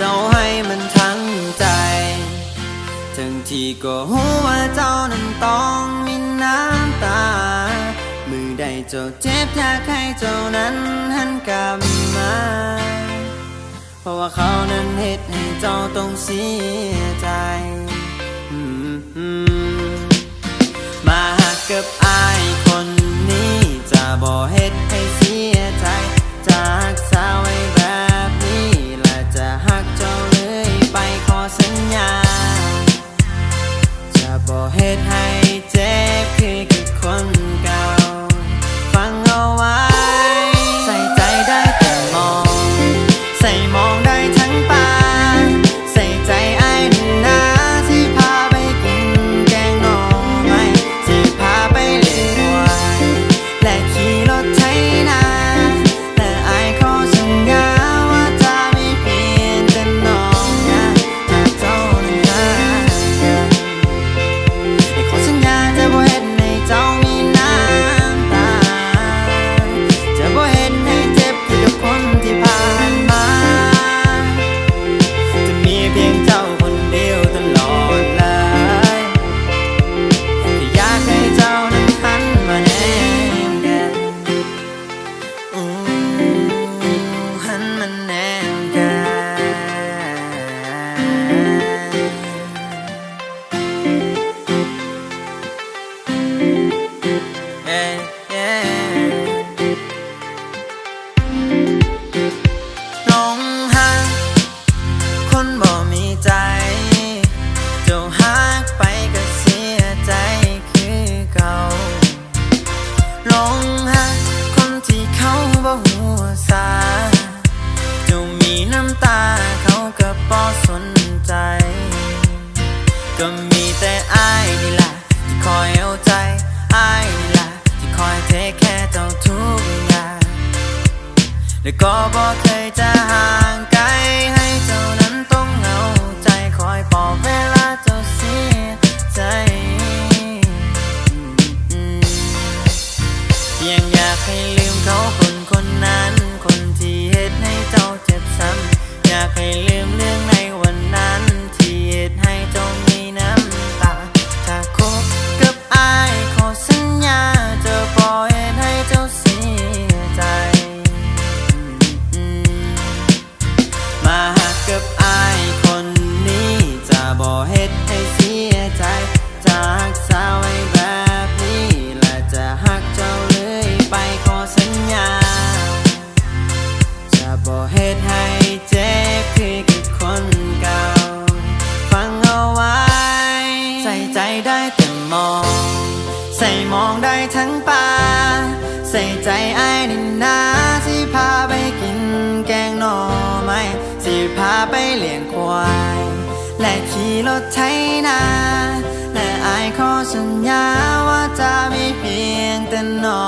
เจ้าให้มันทั้งใจ ทั้งที่ก็หัวเจ้านั้นต้องมีน้ำตา มือใดเจ้าเจ็บอยากให้เจ้านั้นหันกลับมา เพราะว่าเขานั้นเหตุให้เจ้าต้องเสียใจ ก็บอกเคยจะหา มอง ใส่มองได้ทั้งป่า ใส่ใจไอ้นินนาสิพาไปกินแกงหน่อไม้สิพาไปเลี้ยงควาย และขี่รถไถนา และไอ้ขอสัญญาว่าจะไม่เพียงแต่นอน